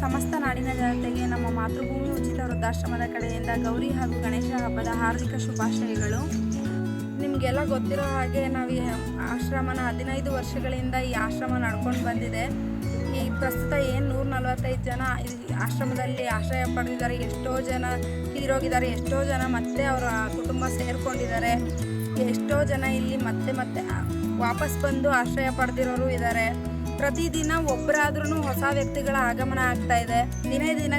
ಸಮಸ್ತ ನಾಡಿನ ಜನತೆಗೆ ನಮ್ಮ ಮಾತೃಭೂಮಿ ಉಚಿತ ವೃದ್ಧಾಶ್ರಮದ ಕಡೆಯಿಂದ ಗೌರಿ ಹಾಗೂ ಗಣೇಶ ಹಬ್ಬದ ಹಾರ್ದಿಕ ಶುಭಾಶಯಗಳು. ನಿಮಗೆಲ್ಲ ಗೊತ್ತಿರೋ ಹಾಗೆ ನಾವು ಈ ಆಶ್ರಮನ ಹದಿನೈದು ವರ್ಷಗಳಿಂದ ಈ ಆಶ್ರಮ ನಡ್ಕೊಂಡು ಬಂದಿದೆ. ಈ ಪ್ರಸ್ತುತ ಏನು ನೂರ ನಲವತ್ತೈದು ಜನ ಈ ಆಶ್ರಮದಲ್ಲಿ ಆಶ್ರಯ ಪಡೆದಿದ್ದಾರೆ, ಎಷ್ಟೋ ಜನ ತೀರೋಗಿದ್ದಾರೆ ಎಷ್ಟೋ ಜನ ಮತ್ತೆ ಅವರ ಕುಟುಂಬ ಸೇರಿಕೊಂಡಿದ್ದಾರೆ. ಎಷ್ಟೋ ಜನ ಇಲ್ಲಿ ಮತ್ತೆ ಮತ್ತೆ ವಾಪಸ್ ಬಂದು ಆಶ್ರಯ ಪಡೆದಿರೋರು ಇದ್ದಾರೆ. ಪ್ರತಿದಿನ ಒಬ್ಬರಾದ್ರೂ ಹೊಸ ವ್ಯಕ್ತಿಗಳ ಆಗಮನ ಆಗ್ತಾ ಇದೆ. ದಿನೇ ದಿನ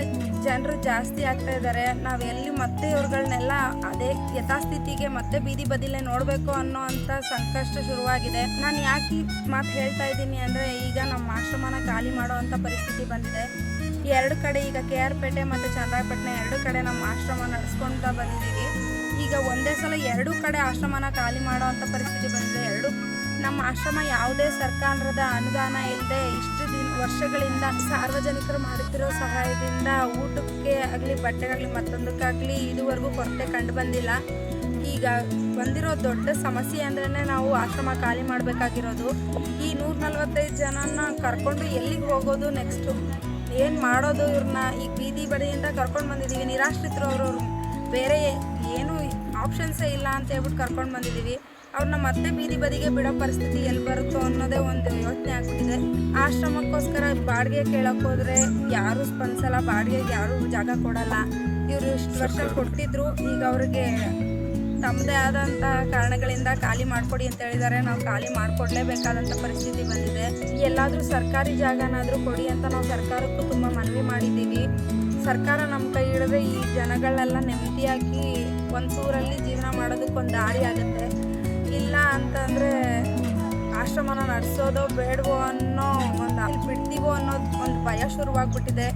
ಜನರು ಜಾಸ್ತಿ ಆಗ್ತಾ ಇದ್ದಾರೆ ನಾವು ಎಲ್ಲಿ ಮತ್ತೆ ಇವ್ರುಗಳನ್ನೆಲ್ಲ ಅದೇ ಯಥಾಸ್ಥಿತಿಗೆ ಮತ್ತೆ ಬೀದಿ ಬದಿಲೇ ನೋಡಬೇಕು ಅನ್ನೋ ಅಂತ ಸಂಕಷ್ಟ ಶುರುವಾಗಿದೆ. ನಾನು ಯಾಕೆ ಮಾತು ಹೇಳ್ತಾ ಇದ್ದೀನಿ ಅಂದರೆ ಈಗ ನಮ್ಮ ಆಶ್ರಮನ ಖಾಲಿ ಮಾಡುವಂಥ ಪರಿಸ್ಥಿತಿ ಬಂದಿದೆ. ಎರಡು ಕಡೆ ಈಗ ಕೆ ಆರ್ ಪೇಟೆ ಮತ್ತು ಚಂದ್ರಾಯಪಟ್ಟಣ ಎರಡು ಕಡೆ ನಮ್ಮ ಆಶ್ರಮ ನಡೆಸ್ಕೊಳ್ತಾ ಬಂದಿದ್ದೀವಿ ಈಗ ಒಂದೇ ಸಲ ಎರಡೂ ಕಡೆ ಆಶ್ರಮನ ಖಾಲಿ ಮಾಡುವಂಥ ಪರಿಸ್ಥಿತಿ ಬಂದಿದೆ. ಎರಡು ನಮ್ಮ ಆಶ್ರಮ ಯಾವುದೇ ಸರ್ಕಾರದ ಅನುದಾನ ಇಲ್ಲದೆ ಇಷ್ಟು ದಿನ ವರ್ಷಗಳಿಂದ ಸಾರ್ವಜನಿಕರು ಮಾಡುತ್ತಿರೋ ಸಹಾಯದಿಂದ ಊಟಕ್ಕೆ ಆಗಲಿ, ಬಟ್ಟೆಗಾಗಲಿ, ಮತ್ತೊಂದಕ್ಕಾಗಲಿ ಇದುವರೆಗೂ ಕೊರತೆ ಕಂಡು ಬಂದಿಲ್ಲ. ಈಗ ಬಂದಿರೋ ದೊಡ್ಡ ಸಮಸ್ಯೆ ಅಂದ್ರೆ ನಾವು ಆಶ್ರಮ ಖಾಲಿ ಮಾಡಬೇಕಾಗಿರೋದು. ಈ ನೂರ ನಲ್ವತ್ತೈದು ಜನನ ಕರ್ಕೊಂಡು ಎಲ್ಲಿಗೆ ಹೋಗೋದು ನೆಕ್ಸ್ಟು ಏನು ಮಾಡೋದು ಇವ್ರನ್ನ? ಈ ಬೀದಿ ಬಡಿಯಿಂದ ಕರ್ಕೊಂಡು ಬಂದಿದ್ದೀವಿ ನಿರಾಶ್ರಿತರು ಅವರು ಬೇರೆ ಏನು ಆಪ್ಷನ್ಸೇ ಇಲ್ಲ ಅಂತ ಹೇಳ್ಬಿಟ್ಟು ಕರ್ಕೊಂಡು ಬಂದಿದ್ದೀವಿ ಅವ್ರನ್ನ ಮತ್ತೆ ಬೀದಿ ಬದಿಗೆ ಬಿಡೋ ಪರಿಸ್ಥಿತಿ ಎಲ್ಲಿ ಬರುತ್ತೋ ಅನ್ನೋದೇ ಒಂದು ಯೋಚನೆ ಆಗ್ಬಿಟ್ಟಿದೆ. ಆಶ್ರಮಕ್ಕೋಸ್ಕರ ಬಾಡಿಗೆ ಕೇಳಕ್ಕೆ ಹೋದ್ರೆ ಯಾರೂ ಸ್ಪಂದಿಸಲ್ಲ ಬಾಡಿಗೆಗೆ ಯಾರೂ ಜಾಗ ಕೊಡಲ್ಲ. ಇವರು ಇಷ್ಟು ವರ್ಷ ಕೊಟ್ಟಿದ್ರು ಈಗ ಅವ್ರಿಗೆ ತಮ್ಮದೇ ಆದಂಥ ಕಾರಣಗಳಿಂದ ಖಾಲಿ ಮಾಡಿಕೊಡಿ ಅಂತ ಹೇಳಿದ್ದಾರೆ. ನಾವು ಖಾಲಿ ಮಾಡಿಕೊಡ್ಲೇಬೇಕಾದಂಥ ಪರಿಸ್ಥಿತಿ ಬಂದಿದೆ. ಎಲ್ಲಾದರೂ ಸರ್ಕಾರಿ ಜಾಗನಾದರೂ ಕೊಡಿ ಅಂತ ನಾವು ಸರ್ಕಾರಕ್ಕೂ ತುಂಬ ಮನವಿ ಮಾಡಿದ್ದೀವಿ. ಸರ್ಕಾರ ನಮ್ಮ ಕೈ ಹಿಡಿದ್ರೆ ಈ ಜನಗಳೆಲ್ಲ ನೆಮ್ಮದಿಯಾಗಿ ಒಂದು ಊರಲ್ಲಿ ಜೀವನ ಮಾಡೋದಕ್ಕೊಂದು ದಾರಿ ಆಗುತ್ತೆ. ಇಲ್ಲ ಅಂತಂದ್ರೆ ಆಶ್ರಮನ ನಡೆಸೋದೋ ಬೇಡವೋ ಅನ್ನೋ ಒಂದು ಬಿಡ್ತೀವೋ ಅನ್ನೋದು ಒಂದು ಭಯ ಶುರುವಾಗ್ಬಿಟ್ಟಿದೆ.